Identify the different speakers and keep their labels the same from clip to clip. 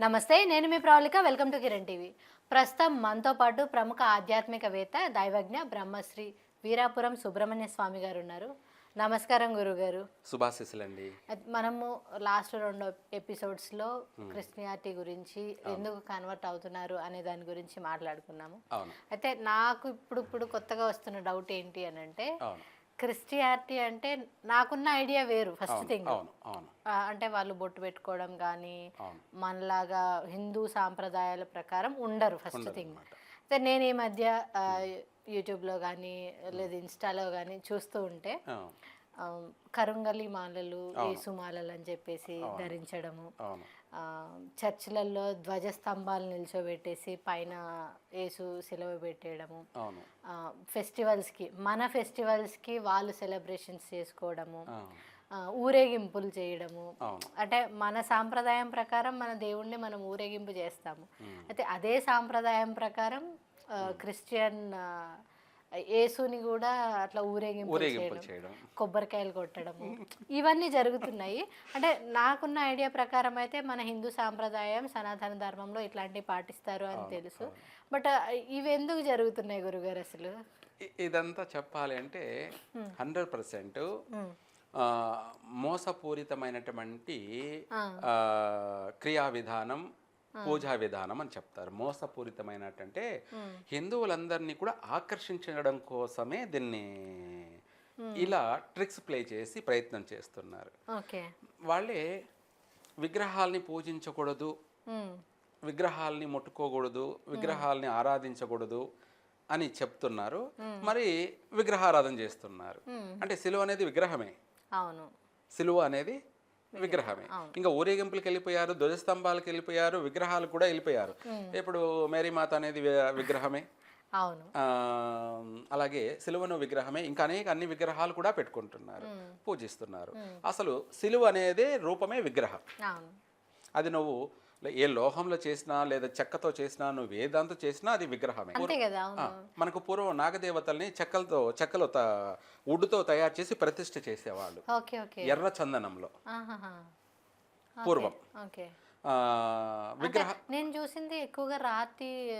Speaker 1: నమస్తే నేను మీ Pravalika welcome to Kiran TV. ప్రస్తుతం మనతో పాటు ప్రముఖ ఆధ్యాత్మికవేత్త దైవజ్ఞ బ్రహ్మశ్రీ వీరాపురం సుబ్రహ్మణ్య స్వామి గారు ఉన్నారు నమస్కారం గురుగారు.
Speaker 2: శుభాశిస్సులండి.
Speaker 1: మనము లాస్ట్ రెండు ఎపిసోడ్స్లో క్రిస్టియానిటీ గురించి ఎందుకు కన్వర్ట్ అవుతున్నారు అనే దాని గురించి మాట్లాడుకున్నాము. అయితే నాకు ఇప్పుడు ఇప్పుడు కొత్తగా వస్తున్న డౌట్ ఏంటి అని అంటే క్రిస్టియానిటీ అంటే నాకున్న ఐడియా వేరు ఫస్ట్ థింగ్ అంటే వాళ్ళు బొట్టు పెట్టుకోవడం కానీ మనలాగా హిందూ సాంప్రదాయాల ప్రకారం ఉండరు ఫస్ట్ థింగ్. అయితే నేను ఈ మధ్య యూట్యూబ్లో కానీ లేదా ఇన్స్టాలో కానీ చూస్తూ ఉంటే కరుంగలి మాలలు యేసు మాలలు అని చెప్పేసి ధరించడము. చర్చిలలో ధ్వజస్తంభాలు నిల్చోబెట్టేసి పైన యేసు సిలువ పెట్టేయడము. ఫెస్టివల్స్కి మన ఫెస్టివల్స్కి వాళ్ళు సెలబ్రేషన్స్ చేసుకోవడము. ఊరేగింపులు చేయడము. అంటే మన సాంప్రదాయం ప్రకారం మన దేవుణ్ణి మనం ఊరేగింపు చేస్తాము. అయితే అదే సాంప్రదాయం ప్రకారం క్రిస్టియన్ యేసుని కూడా అట్లా ఊరేగింపు చేయడం కొబ్బరికాయలు కొట్టడము ఇవన్నీ జరుగుతున్నాయి. అంటే నాకున్న ఐడియా ప్రకారం అయితే మన హిందూ సాంప్రదాయం సనాతన ధర్మంలో ఇట్లాంటివి పాటిస్తారు అని తెలుసు. బట్ ఇవి ఎందుకు జరుగుతున్నాయి గురుగారు అసలు?
Speaker 2: ఇదంతా చెప్పాలి అంటే హండ్రెడ్ పర్సెంట్ మోసపూరితమైనటువంటి క్రియా విధానం పూజా విధానం అని చెప్తారు. మోసపూరితమైనట్టంటే హిందువులందరినీ కూడా ఆకర్షించడం కోసమే దీన్ని ఇలా ట్రిక్స్ ప్లే చేసి ప్రయత్నం చేస్తున్నారు.
Speaker 1: ఓకే.
Speaker 2: వాళ్ళే విగ్రహాల్ని పూజించకూడదు విగ్రహాల్ని ముట్టుకోకూడదు విగ్రహాల్ని ఆరాధించకూడదు అని చెప్తున్నారు. మరి విగ్రహారాధన చేస్తున్నారు. అంటే సిలువ అనేది విగ్రహమే.
Speaker 1: అవును.
Speaker 2: సిలువ అనేది విగ్రహమే. ఇంకా ఊరేగింపులకు వెళ్ళిపోయారు ధ్వజస్తంభాలకు వెళ్ళిపోయారు. విగ్రహాలు కూడా వెళ్ళిపోయారు ఇప్పుడు మేరీమాత అనేది విగ్రహమే.
Speaker 1: అవును.
Speaker 2: అలాగే సిలువను విగ్రహమే. ఇంకా అనేక అన్ని విగ్రహాలు కూడా పెట్టుకుంటున్నారు పూజిస్తున్నారు. అసలు సిలువ అనేది రూపమే విగ్రహం. అది నువ్వు ఏ లోహంలో చేసినా లేదా చెక్కతో చేసినా నువ్వు ఏ దాంతో చేసినా అది విగ్రహమే. మనకు పూర్వం నాగదేవతల్ని చెక్కలతో చెక్కలు త వుడ్డుతో తయారు చేసి ప్రతిష్ఠ చేసేవాళ్ళు. ఎర్ర చందనంలో. పూర్వం. విగ్రహ
Speaker 1: నేను చూసింది ఎక్కువగా రాతి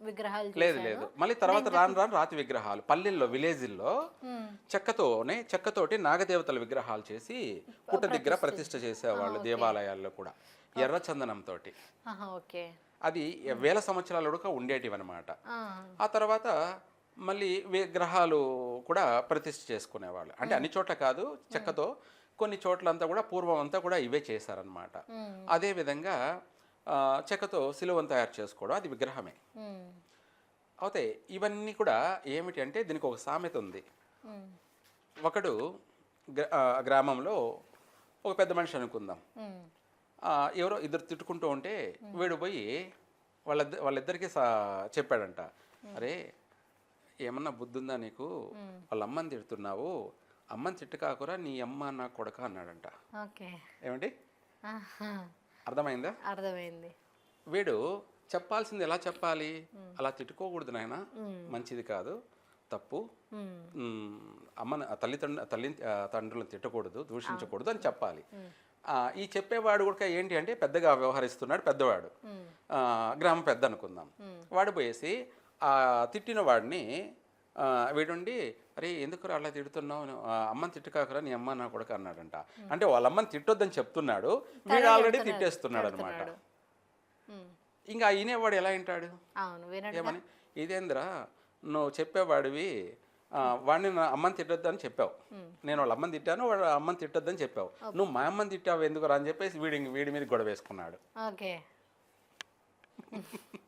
Speaker 1: విగ్రహాలు
Speaker 2: లేదు. లేదు. మళ్ళీ తర్వాత రాను రాను రాతి విగ్రహాలు. పల్లెల్లో విలేజ్ల్లో. చెక్కతోనే చెక్కతోటి నాగదేవతల విగ్రహాలు చేసి పుట్ట దగ్గర ప్రతిష్ఠ చేసేవాళ్ళు దేవాలయాల్లో కూడా. ఎర్ర చందనంతో
Speaker 1: ఓకే.
Speaker 2: అది వేల సంవత్సరాల వరకు ఉండేటివి అనమాట
Speaker 1: ఆ,
Speaker 2: తర్వాత మళ్ళీ విగ్రహాలు కూడా ప్రతిష్ఠ చేసుకునేవాళ్ళు. అంటే అన్ని చోట్ల కాదు చెక్కతో కొన్ని చోట్లంతా కూడా పూర్వం అంతా కూడా ఇవే చేశారనమాట
Speaker 1: మ్మ్.
Speaker 2: అదే విధంగా ఆ, చెక్కతో సిలువను తయారు చేసుకోవడం అది విగ్రహమే. అయితే ఇవన్నీ కూడా ఏమిటి అంటే దీనికి ఒక సామెత ఉంది. ఒకడు గ్రామంలో ఒక పెద్ద మనిషి అనుకుందాం. ఎవరో ఇద్దరు తిట్టుకుంటూ ఉంటే వీడు పోయి వాళ్ళ వాళ్ళిద్దరికి చెప్పాడంట. అరే ఏమన్నా బుద్ధి ఉందా నీకు? వాళ్ళ అమ్మని తిడుతున్నావు. అమ్మని తిట్టు కాకురా నీ అమ్మ నా కొడక అన్నాడంట. ఏమండి. అర్థమైందా?
Speaker 1: అర్థమైంది.
Speaker 2: వీడు చెప్పాల్సింది ఎలా చెప్పాలి? అలా తిట్టుకోకూడదు నాయన. మంచిది కాదు. తప్పు.
Speaker 1: మ్మ్.
Speaker 2: మ్, అమ్మని తల్లిదండ్రు తల్లి తండ్రులను తిట్టకూడదు దూషించకూడదు అని చెప్పాలి. ఈ చెప్పేవాడు కూడా ఏంటి అంటే పెద్దగా వ్యవహరిస్తున్నాడు పెద్దవాడు. గ్రామ పెద్ద అనుకుందాం. వాడు పోయేసి ఆ తిట్టిన వాడిని వీడుండి అరే ఎందుకు అలా తిడుతున్నావు? అమ్మని తిట్టుకాకరా నీ అమ్మ నా కొడుకు అన్నాడంట. అంటే వాళ్ళ అమ్మని తిట్టొద్దని చెప్తున్నాడు. వీడు ఆల్రెడీ తిట్టేస్తున్నాడు అనమాట. ఇంకా ఈనేవాడు ఎలా వింటాడు? ఏమని? ఇదేంద్రా నువ్వు చెప్పేవాడివి వాడిని నా అమ్మని తిట్టొద్దని చెప్పావు. నేను వాళ్ళ అమ్మని తిట్టాను వాడు అమ్మని తిట్టొద్దని చెప్పావు. నువ్వు మా అమ్మని తిట్టావు ఎందుకు అని చెప్పేసి వీడి వీడి మీద గొడవ వేసుకున్నాడు.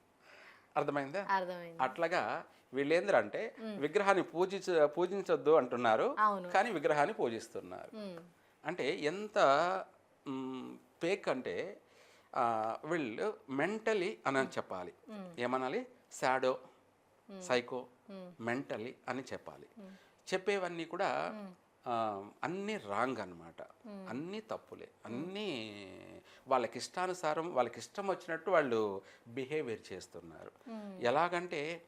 Speaker 2: అర్థమైందా?
Speaker 1: అర్థమైంది.
Speaker 2: అట్లాగా వీళ్ళేంద్ర అంటే విగ్రహాన్ని పూజించ పూజించొద్దు అంటున్నారు కానీ విగ్రహాన్ని పూజిస్తున్నారు. అంటే ఎంత పేక్ అంటే వీళ్ళు మెంటలీ అని చెప్పాలి. ఏమనాలి? శాడో సైకో మెంటలీ అని చెప్పాలి. చెప్పేవన్నీ కూడా అన్నీ రాంగ్ అన్నమాట. అన్నీ తప్పులే. అన్నీ వాళ్ళకి ఇష్టానుసారం వాళ్ళకి ఇష్టం వచ్చినట్టు వాళ్ళు బిహేవియర్ చేస్తున్నారు. ఎలాగంటే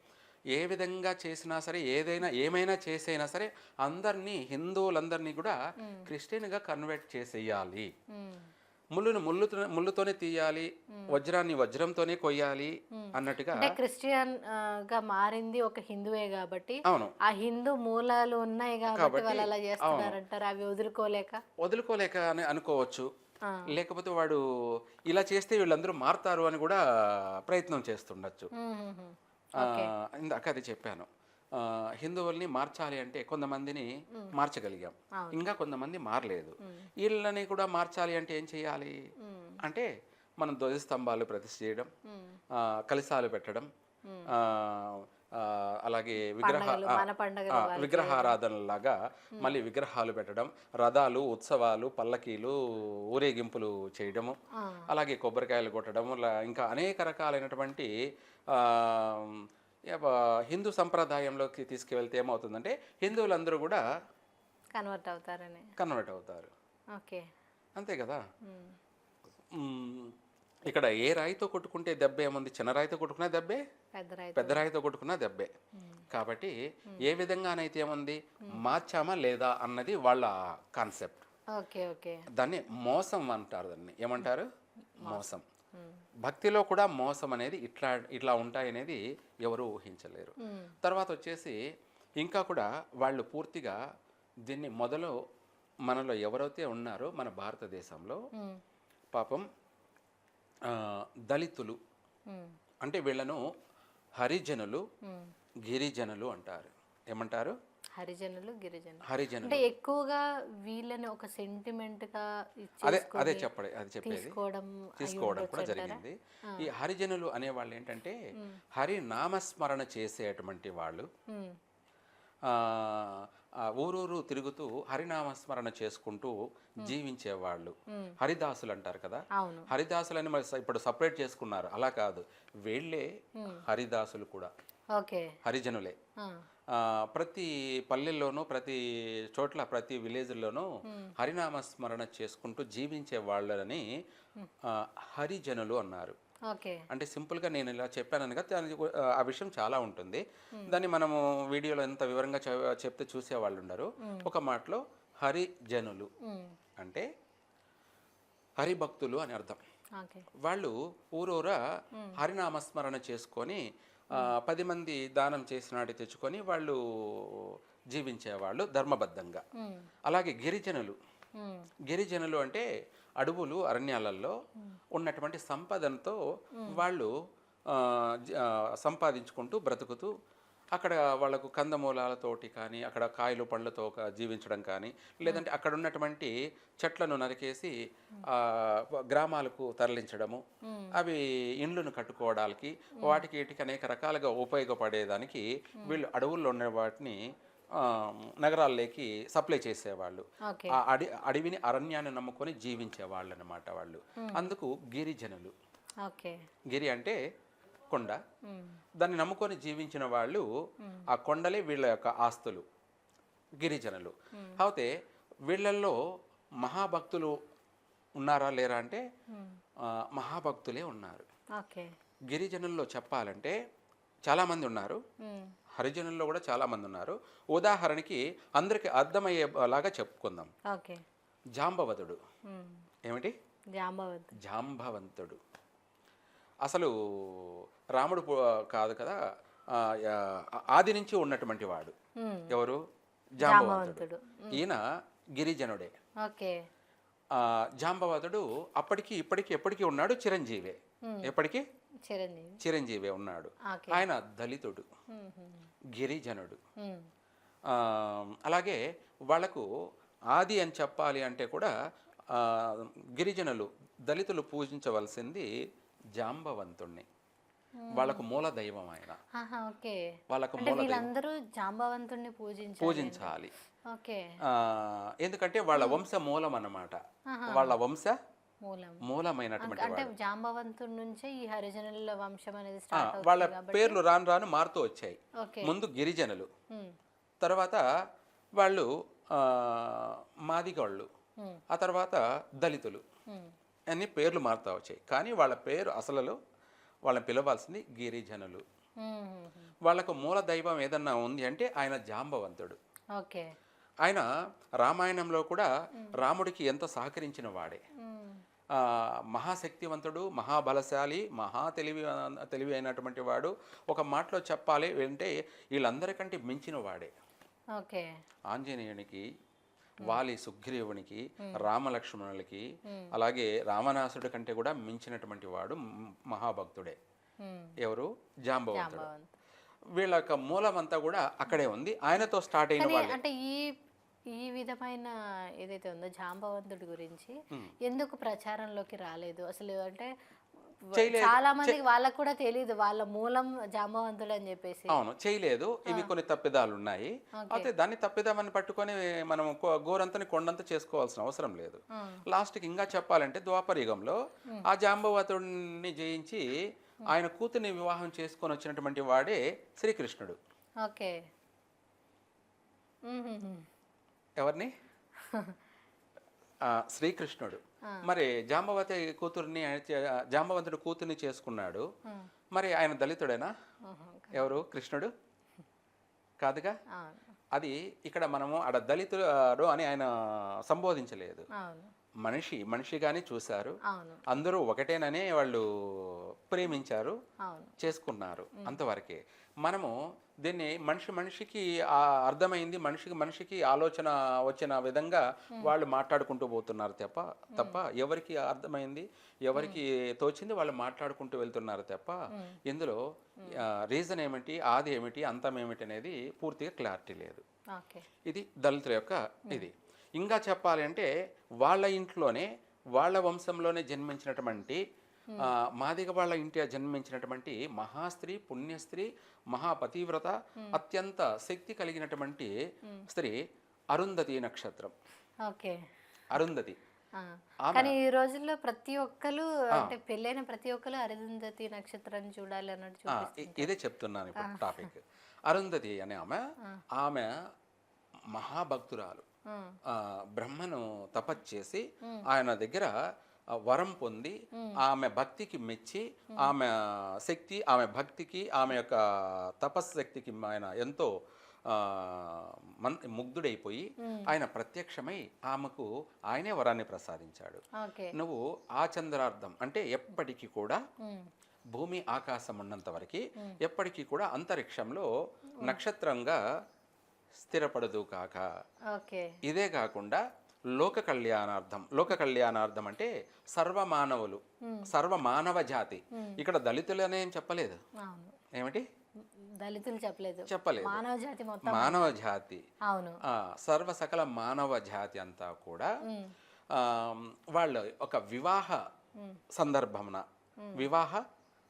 Speaker 2: ఏ విధంగా చేసినా సరే ఏదైనా ఏమైనా చేసైనా సరే అందరినీ హిందువులందరినీ కూడా క్రిస్టియన్గా కన్వర్ట్ చేసేయాలి. ముళ్ళును ముళ్ళుతో ముళ్ళుతోనే తీయాలి వజ్రాన్ని వజ్రంతోనే కొయ్యాలి అన్నట్టుగా
Speaker 1: క్రిస్టియన్గా మారింది ఒక హిందువే కాబట్టి
Speaker 2: అవును.
Speaker 1: ఆ హిందూ మూలాలు ఉన్నాయి కాబట్టి వాళ్ళు అలా చేస్తున్నారంటారు. అవి వదులుకోలేక?
Speaker 2: వదులుకోలేక అని అనుకోవచ్చు. లేకపోతే వాడు ఇలా చేస్తే వీళ్ళందరూ మారుతారు అని కూడా ప్రయత్నం చేస్తుండొచ్చు. ఇందాక అది చెప్పాను. హిందువుల్ని మార్చాలి అంటే కొంతమందిని మార్చగలిగాం. ఇంకా కొంతమంది మారలేదు. వీళ్ళని కూడా మార్చాలి అంటే ఏం చేయాలి? అంటే మనం ధ్వజస్తంభాలు ప్రతిష్ఠ చేయడం కలశాలు పెట్టడం అలాగే విగ్రహ విగ్రహారాధనలాగా మళ్ళీ విగ్రహాలు పెట్టడం రథాలు ఉత్సవాలు పల్లకీలు ఊరేగింపులు చేయడము. అలాగే కొబ్బరికాయలు కొట్టడం ఇంకా అనేక రకాలైనటువంటి హిందూ సంప్రదాయంలోకి తీసుకువెళ్తే ఏమవుతుందంటే హిందువులందరూ కూడా
Speaker 1: కన్వర్ట్ అవుతారని.
Speaker 2: కన్వర్ట్ అవుతారు.
Speaker 1: ఓకే.
Speaker 2: అంతే కదా. ఇక్కడ ఏ రాయితో కొట్టుకుంటే దెబ్బ ఏముంది? చిన్న రాయితో కొట్టుకునే దెబ్బే
Speaker 1: పెద్ద
Speaker 2: రాయితో కొట్టుకున్న దెబ్బే. కాబట్టి ఏ విధంగానైతే ఏముంది? మార్చామా లేదా అన్నది వాళ్ళ కాన్సెప్ట్.
Speaker 1: Okay okay.
Speaker 2: దాన్ని మోసం అంటారు దాన్ని. ఏమంటారు? మోసం. భక్తిలో కూడా మోసం అనేది ఇట్లా ఇట్లా ఉంటాయనేది ఎవరు ఊహించలేరు. తర్వాత వచ్చేసి ఇంకా కూడా వాళ్ళు పూర్తిగా దీన్ని మొదలు మనలో ఎవరైతే ఉన్నారో మన భారతదేశంలో పాపం దళితులు అంటే వీళ్ళను హరిజనులు. గిరిజనులు అంటారు. ఏమంటారు?
Speaker 1: హరిజనులు గిరిజనులు.
Speaker 2: హరిజనులు.
Speaker 1: అంటే ఎక్కువగా వీళ్ళని ఒక సెంటిమెంట్గా
Speaker 2: అదే అదే చెప్పడే అది చెప్పేది.
Speaker 1: తీసుకోవడం
Speaker 2: కూడా? జరిగింది. ఈ హరిజనులు అనేవాళ్ళు ఏంటంటే హరి నామస్మరణ చేసేటువంటి వాళ్ళు. ఊరూరు తిరుగుతూ హరినామస్మరణ చేసుకుంటూ జీవించేవాళ్ళు. హరిదాసులు అంటారు కదా? హరిదాసులని మరి ఇప్పుడు సపరేట్ చేసుకున్నారు. అలా కాదు. వీళ్ళే హరిదాసులు కూడా. హరిజనులే. ప్రతి పల్లెల్లోనూ ప్రతి చోట్ల ప్రతి విలేజ్లోనూ హరినామస్మరణ చేసుకుంటూ జీవించే వాళ్ళని హరిజనులు అన్నారు.
Speaker 1: ఓకే.
Speaker 2: అంటే సింపుల్గా నేను ఇలా చెప్పాను కదా దానికి గు- ఆ విషయం చాలా ఉంటుంది. దాన్ని మనము వీడియోలో ఎంత వివరంగా చెప్తే చూసే వాళ్ళు ఉండరు. ఒక మాటలో హరిజనులు అంటే హరిభక్తులు అని అర్థం. వాళ్ళు ఊరూరా హరినామస్మరణ చేసుకొని పది మంది దానం చేసినాటి తెచ్చుకొని వాళ్ళు జీవించేవాళ్ళు ధర్మబద్ధంగా. అలాగే గిరిజనులు. గిరిజనులు అంటే అడవులు అరణ్యాలలో ఉన్నటువంటి సంపదనతో వాళ్ళు సంపాదించుకుంటూ బ్రతుకుతూ అక్కడ వాళ్ళకు కందమూలాలతోటి కానీ అక్కడ కాయలు పండ్లతో జీవించడం కానీ లేదంటే అక్కడ ఉన్నటువంటి చెట్లను నరికేసి గ్రామాలకు తరలించడము అవి ఇండ్లను కట్టుకోవడానికి వాటికి వీటికి అనేక రకాలుగా ఉపయోగపడేదానికి వీళ్ళు అడవుల్లో ఉన్న వాటిని నగరాల్లోకి సప్లై చేసేవాళ్ళు. ఆ అడి అడవిని అరణ్యాన్ని నమ్ముకొని జీవించే వాళ్ళు. అనమాట వాళ్ళు అందుకు గిరిజనులు.
Speaker 1: ఓకే.
Speaker 2: గిరి అంటే కొండ దాన్ని నమ్ముకొని జీవించిన వాళ్ళు ఆ కొండలే వీళ్ళ యొక్క ఆస్తులు గిరిజనులు. అయితే వీళ్ళల్లో మహాభక్తులు ఉన్నారా లేరా అంటే మహాభక్తులే ఉన్నారు.
Speaker 1: ఓకే.
Speaker 2: గిరిజనుల్లో చెప్పాలంటే చాలామంది ఉన్నారు. హరిజనుల్లో కూడా చాలామంది ఉన్నారు. ఉదాహరణకి అందరికి అర్థమయ్యేలాగా చెప్పుకుందాం.
Speaker 1: ఓకే.
Speaker 2: జాంబవతుడు. ఏమిటి?
Speaker 1: జాంబవత్.
Speaker 2: జాంబవంతుడు. అసలు రాముడు కాదు కదా ఆది నుంచి ఉన్నటువంటి వాడు. ఎవరు? జాంబవంతుడు. ఈయన గిరిజనుడే.
Speaker 1: ఓకే.
Speaker 2: ఆ, జాంబవతుడు అప్పటికి ఇప్పటికి ఎప్పటికీ ఉన్నాడు? చిరంజీవే. ఎప్పటికీ?
Speaker 1: చిరంజీవి.
Speaker 2: చిరంజీవే ఉన్నాడు. ఆయన దళితుడు. గిరిజనుడు. అలాగే వాళ్ళకు ఆది అని చెప్పాలి అంటే కూడా ఆ, గిరిజనులు దళితులు పూజించవలసింది జాంబవంతుణ్ణి. వాళ్ళకు మూల దైవం ఆయన. వాళ్ళకు మూల
Speaker 1: వీళ్ళందరూ జాంబవంతుణ్ణి పూజించాలి.
Speaker 2: ఎందుకంటే వాళ్ళ వంశ మూలం అన్నమాట. వాళ్ళ వంశ మూలమైనటువంటి
Speaker 1: అంటే జాంబవంతుడి నుంచే ఈ హరిజనుల వంశం అనేది
Speaker 2: వాళ్ళ పేర్లు రాను రాను మారుతూ వచ్చాయి. ముందు గిరిజనులు. తర్వాత వాళ్ళు మాదిగోళ్ళు. ఆ తర్వాత దళితులు. అన్ని పేర్లు మారుతూ వచ్చాయి. కానీ వాళ్ళ పేరు అసలులో వాళ్ళని పిలవాల్సింది గిరిజనులు. వాళ్ళకు మూల దైవం ఏదన్నా ఉంది అంటే ఆయన జాంబవంతుడు.
Speaker 1: ఓకే.
Speaker 2: ఆయన రామాయణంలో కూడా రాముడికి ఎంతో సహకరించిన వాడే. మహాశక్తివంతుడు మహాబలశాలి మహా తెలివి తెలివి అయినటువంటి వాడు. ఒక మాటలో చెప్పాలి అంటే వీళ్ళందరికంటే మించిన వాడే.
Speaker 1: ఓకే.
Speaker 2: ఆంజనేయునికి వాలి సుగ్రీవునికి రామలక్ష్మణులకి అలాగే రామనాసుడి కంటే కూడా మించినటువంటి వాడు మహాభక్తుడే. ఎవరు? జాంబవంతుడు. వీళ్ళ యొక్క మూలం అంతా కూడా అక్కడే ఉంది. ఆయనతో స్టార్ట్ అయిన వాళ్ళు.
Speaker 1: అంటే ఈ ఈ విధమైన ఏదైతే ఉందో జాంబవంతుడి గురించి ఎందుకు ప్రచారంలోకి రాలేదు? అసలు అంటే. చాలా మందికి వాళ్ళకు కూడా తెలియదు వాళ్ళ మూలం జాంబవంతుడు అని చెప్పేసి.
Speaker 2: అవును చేయలేదు. ఇవి కొన్ని తప్పిదాలు ఉన్నాయి అయితే దాన్ని తప్పిదామని పట్టుకొని మనం కో- గోరంతని కొండంత చేసుకోవాల్సిన అవసరం లేదు.
Speaker 1: ఆ.
Speaker 2: లాస్ట్కి ఇంకా చెప్పాలంటే ద్వాపరయుగంలో ఆ జాంబవతుడిని జయించి ఆయన కూతుర్ని వివాహం చేసుకొని వచ్చినటువంటి వాడే శ్రీకృష్ణుడు.
Speaker 1: ఓకే.
Speaker 2: ఎవరిని? శ్రీకృష్ణుడు. మరి జాంబవతి కూతుర్ని జాంబవంతుడు కూతుర్ని చేసుకున్నాడు. మరి ఆయన దళితుడేనా. ఎవరు? కృష్ణుడు? కాదుగా? అది ఇక్కడ మనము ఆడ దళితుడు అని ఆయన సంబోధించలేదు.
Speaker 1: అవును.
Speaker 2: మనిషి మనిషిగానే చూశారు. అందరూ ఒకటేననే వాళ్ళు ప్రేమించారు. చేసుకున్నారు అంతవరకే. మనము దీన్ని మనిషి మనిషికి ఆ అర్థమైంది మనిషికి మనిషికి ఆలోచన వచ్చిన విధంగా వాళ్ళు మాట్లాడుకుంటూ పోతున్నారు తప్ప తప్ప ఎవరికి అర్థమైంది ఎవరికి తోచింది వాళ్ళు మాట్లాడుకుంటూ వెళ్తున్నారు తప్ప ఇందులో రీజన్ ఏమిటి ఆది ఏమిటి అంతం ఏమిటి అనేది పూర్తిగా క్లారిటీ లేదు. ఇది దళితుల యొక్క ఇది. ఇంకా చెప్పాలి అంటే వాళ్ళ ఇంట్లోనే వాళ్ళ వంశంలోనే జన్మించినటువంటి మాదిగ వాళ్ళ ఇంటి జన్మించినటువంటి మహాస్త్రీ పుణ్యస్త్రీ మహాపతివ్రత అత్యంత శక్తి కలిగినటువంటి స్త్రీ అరుంధతి నక్షత్రం.
Speaker 1: ఓకే.
Speaker 2: అరుంధతి.
Speaker 1: కానీ ఈ రోజుల్లో ప్రతి ఒక్కరు అంటే పెళ్ళైన ప్రతి ఒక్కరు అరుంధతి నక్షత్రాన్ని చూడాలి అన్నట్టు
Speaker 2: ఇదే చెప్తున్నాను ఇప్పుడు టాపిక్. అరుంధతి అనే ఆమె ఆమె మహాభక్తురాలు. బ్రహ్మను తపస్చేసి ఆయన దగ్గర వరం పొంది ఆమె భక్తికి మెచ్చి ఆమె శక్తి ఆమె భక్తికి ఆమె యొక్క తపశ్శక్తికి ఆయన ఎంతో మన్ ముగ్ధుడైపోయి ఆయన ప్రత్యక్షమై ఆమెకు ఆయనే వరాన్ని ప్రసాదించాడు. నువ్వు ఆ చంద్రార్థం అంటే ఎప్పటికీ కూడా. భూమి ఆకాశం ఉన్నంత వరకు ఎప్పటికీ కూడా అంతరిక్షంలో నక్షత్రంగా స్థిరపడదు కాక.
Speaker 1: ఓకే.
Speaker 2: ఇదే కాకుండా లోక కళ్యాణార్థం. లోక కళ్యాణార్థం అంటే సర్వ మానవులు సర్వ మానవ జాతి ఇక్కడ దళితులు అనే ఏం చెప్పలేదు? ఏమిటి?
Speaker 1: దళితులు చెప్పలేదు.
Speaker 2: చెప్పలేదు.
Speaker 1: మానవ జాతి మొత్తం.
Speaker 2: మానవ జాతి.
Speaker 1: అవును.
Speaker 2: సర్వ సకల మానవ జాతి అంతా కూడా వాళ్ళ ఒక వివాహ సందర్భమున వివాహ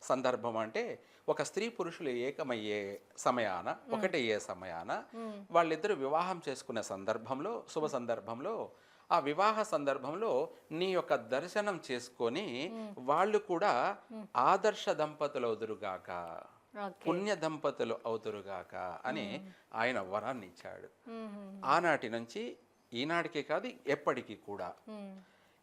Speaker 2: సందర్భం అంటే ఒక స్త్రీ పురుషులు ఏకమయ్యే సమయాన ఒకటయ్యే సమయాన వాళ్ళిద్దరు వివాహం చేసుకునే సందర్భంలో శుభ సందర్భంలో ఆ వివాహ సందర్భంలో నీ యొక్క దర్శనం చేసుకొని వాళ్ళు కూడా ఆదర్శ దంపతులు అవుదురుగాక
Speaker 1: ఓకే.
Speaker 2: పుణ్య దంపతులు అవుతురుగాక అని ఆయన వరాన్ని ఇచ్చాడు. ఆనాటి నుంచి ఈనాటికే కాదు ఎప్పటికీ కూడా.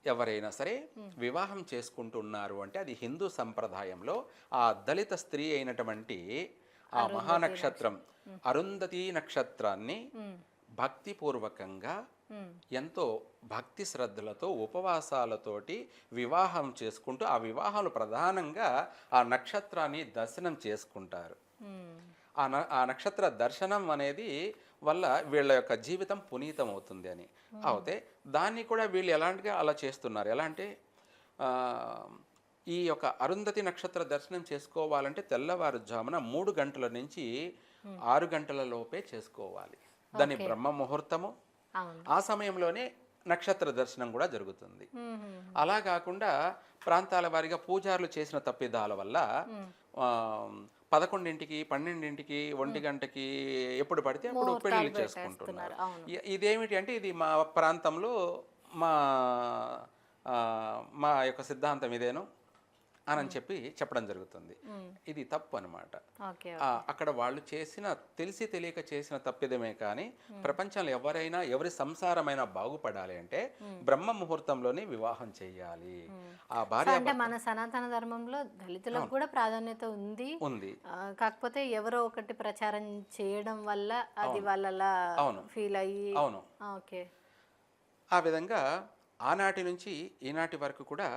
Speaker 2: ఎవరైనా సరే వివాహం చేసుకుంటున్నారు అంటే అది హిందూ సంప్రదాయంలో ఆ దళిత స్త్రీ అయినటువంటి ఆ మహానక్షత్రం అరుంధతి నక్షత్రాన్ని. భక్తిపూర్వకంగా. ఎంతో భక్తి శ్రద్ధలతో ఉపవాసాలతోటి వివాహం చేసుకుంటూ ఆ వివాహాలు ప్రధానంగా ఆ నక్షత్రాన్ని దర్శనం చేసుకుంటారు. ఆ నక్షత్ర దర్శనం అనేది వల్ల వీళ్ళ యొక్క జీవితం పునీతం అవుతుంది అని. అయితే దాన్ని కూడా వీళ్ళు ఎలాంటిగా అలా చేస్తున్నారు? ఎలా అంటే ఈ యొక్క అరుంధతి నక్షత్ర దర్శనం చేసుకోవాలంటే తెల్లవారుజామున మూడు గంటల నుంచి ఆరు గంటల లోపే చేసుకోవాలి. దాని బ్రహ్మ ముహూర్తము ఆ సమయంలోనే నక్షత్ర దర్శనం కూడా జరుగుతుంది. అలా కాకుండా ప్రాంతాల వారిగా పూజారులు చేసిన తప్పిదాల వల్ల పదకొండింటికి పన్నెండింటికి ఒంటి గంటకి ఎప్పుడు పడితే అప్పుడు పెళ్ళిళ్ళు చేసుకుంటున్నారు ఇదేమిటి అంటే ఇది మా ప్రాంతంలో మా మా యొక్క సిద్ధాంతం ఇదేను. అని చెప్పి చెప్పడం జరుగుతుంది. ఇది తప్పు అనమాట అక్కడ వాళ్ళు చేసిన తెలిసి తెలియక చేసిన తప్పిదమే కానీ ప్రపంచంలో ఎవరైనా ఎవరి సంసారమైనా బాగుపడాలి అంటే బ్రహ్మ ముహూర్తంలోనే వివాహం చేయాలి. ఆ భార్య
Speaker 1: అంటే మన సనాతన ధర్మంలో దళితులకు కూడా ప్రాధాన్యత ఉంది.
Speaker 2: ఉంది.
Speaker 1: కాకపోతే ఎవరో ఒకటి ప్రచారం చేయడం వల్ల అది వాళ్ళలా. ఫీల్ అయ్యి
Speaker 2: అవును.
Speaker 1: ఓకే.
Speaker 2: ఆ విధంగా ఆనాటి నుంచి ఈనాటి వరకు కూడా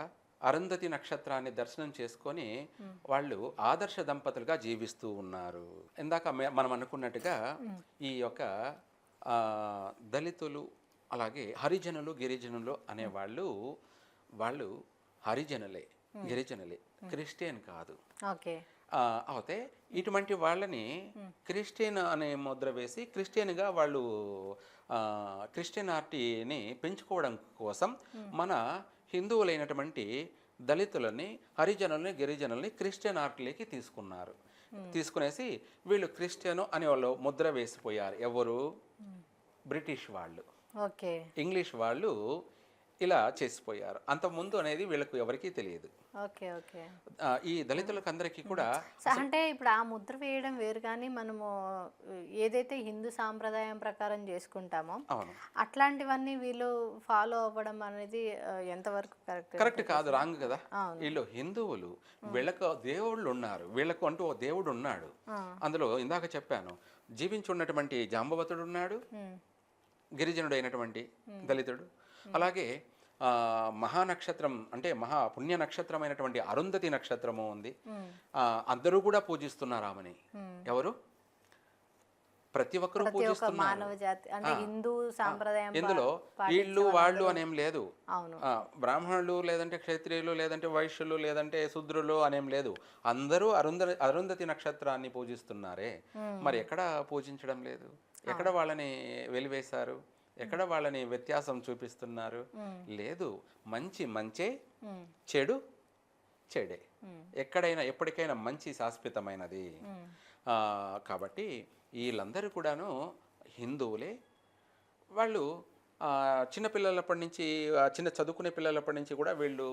Speaker 2: అరుంధతి నక్షత్రాన్ని దర్శనం చేసుకొని వాళ్ళు ఆదర్శ దంపతులుగా జీవిస్తూ ఉన్నారు. ఇందాక మే- మనం అనుకున్నట్టుగా ఈ యొక్క దళితులు అలాగే హరిజనులు గిరిజనులు అనేవాళ్ళు వాళ్ళు హరిజనులే గిరిజనులే క్రిస్టియన్ కాదు. అయితే ఇటువంటి వాళ్ళని క్రిస్టియన్ అనే ముద్ర వేసి క్రిస్టియన్గా వాళ్ళు క్రిస్టియన్ ఆర్టీని పెంచుకోవడం కోసం మన హిందువులైనటువంటి దళితులని హరిజనుల్ని గిరిజనుల్ని క్రిస్టియన్ ఆర్టీలోకి తీసుకున్నారు. తీసుకునేసి వీళ్ళు క్రిస్టియన్ అనే వాళ్ళు ముద్ర వేసిపోయారు. ఎవరు? బ్రిటిష్ వాళ్ళు.
Speaker 1: ఓకే.
Speaker 2: ఇంగ్లీష్ వాళ్ళు ఇలా చేసిపోయారు. అంతకుముందు అనేది వీళ్ళకు ఎవరికీ తెలియదు.
Speaker 1: Okay okay.
Speaker 2: ఈ దళితులకు అందరికీ కూడా
Speaker 1: అంటే ఇప్పుడు ఆ ముద్ర వేయడం వేరు కానీ మనము ఏదైతే హిందూ సాంప్రదాయం ప్రకారం చేసుకుంటామో అట్లాంటివన్నీ వీళ్ళు ఫాలో అవ్వడం అనేది ఎంతవరకు కరెక్ట్?
Speaker 2: కరెక్ట్ కాదు రాంగ్ కదా. వీళ్ళు హిందువులు. వీళ్ళకు దేవుళ్ళు ఉన్నారు వీళ్ళకు అంటూ ఓ దేవుడు ఉన్నాడు. అందులో ఇందాక చెప్పాను జీవించి ఉన్నటువంటి జాంబవతుడు ఉన్నాడు. గిరిజనుడు అయినటువంటి దళితుడు. అలాగే ఆ, మహానక్షత్రం అంటే మహా పుణ్య నక్షత్రమైనటువంటి అరుంధతి నక్షత్రము ఉంది. ఆ, అందరూ కూడా పూజిస్తున్నారు ఆమెని ఎవరు? ప్రతి ఒక్కరూ పూజిస్తున్నారు. ఇందులో వీళ్ళు వాళ్ళు అనేం లేదు. బ్రాహ్మణులు లేదంటే క్షత్రియులు లేదంటే వైశ్యులు లేదంటే శూద్రులు అనేం లేదు. అందరూ అరుంధ అరుంధతి నక్షత్రాన్ని పూజిస్తున్నారే. మరి ఎక్కడ పూజించడం లేదు. ఎక్కడ వాళ్ళని వెలివేశారు? ఎక్కడ వాళ్ళని వ్యత్యాసం చూపిస్తున్నారు? లేదు. మంచి మంచే చెడు చెడే. ఎక్కడైనా ఎప్పటికైనా మంచి శాశ్వతమైనది. కాబట్టి వీళ్ళందరూ కూడాను హిందువులే. వాళ్ళు చిన్న పిల్లలప్పటి నుంచి చిన్న చదువుకునే పిల్లలప్పటి నుంచి కూడా వీళ్ళు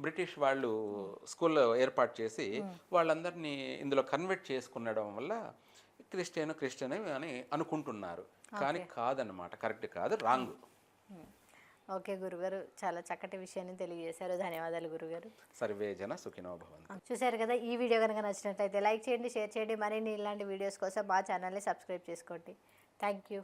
Speaker 2: బ్రిటిష్ వాళ్ళు స్కూల్లో ఏర్పాటు చేసి వాళ్ళందరినీ ఇందులో కన్వర్ట్ చేసుకునడం వల్ల క్రిస్టియన్ క్రిస్టియన్ అని అనుకుంటున్నారు. కానీ కాదన్నమాట. కరెక్ట్ కాదు రాంగ్.
Speaker 1: ఓకే గురుగారు చాలా చక్కటి విషయాన్ని తెలియజేశారు. ధన్యవాదాలు గురుగారు.
Speaker 2: సర్వే జన సుఖినో భవంతు.
Speaker 1: చూశారు కదా ఈ వీడియో కనుక నచ్చినట్లయితే లైక్ చేయండి షేర్ చేయండి. మరిన్ని ఇలాంటి వీడియోస్ కోసం మా ఛానల్ని సబ్స్క్రైబ్ చేసుకోండి. Thank you.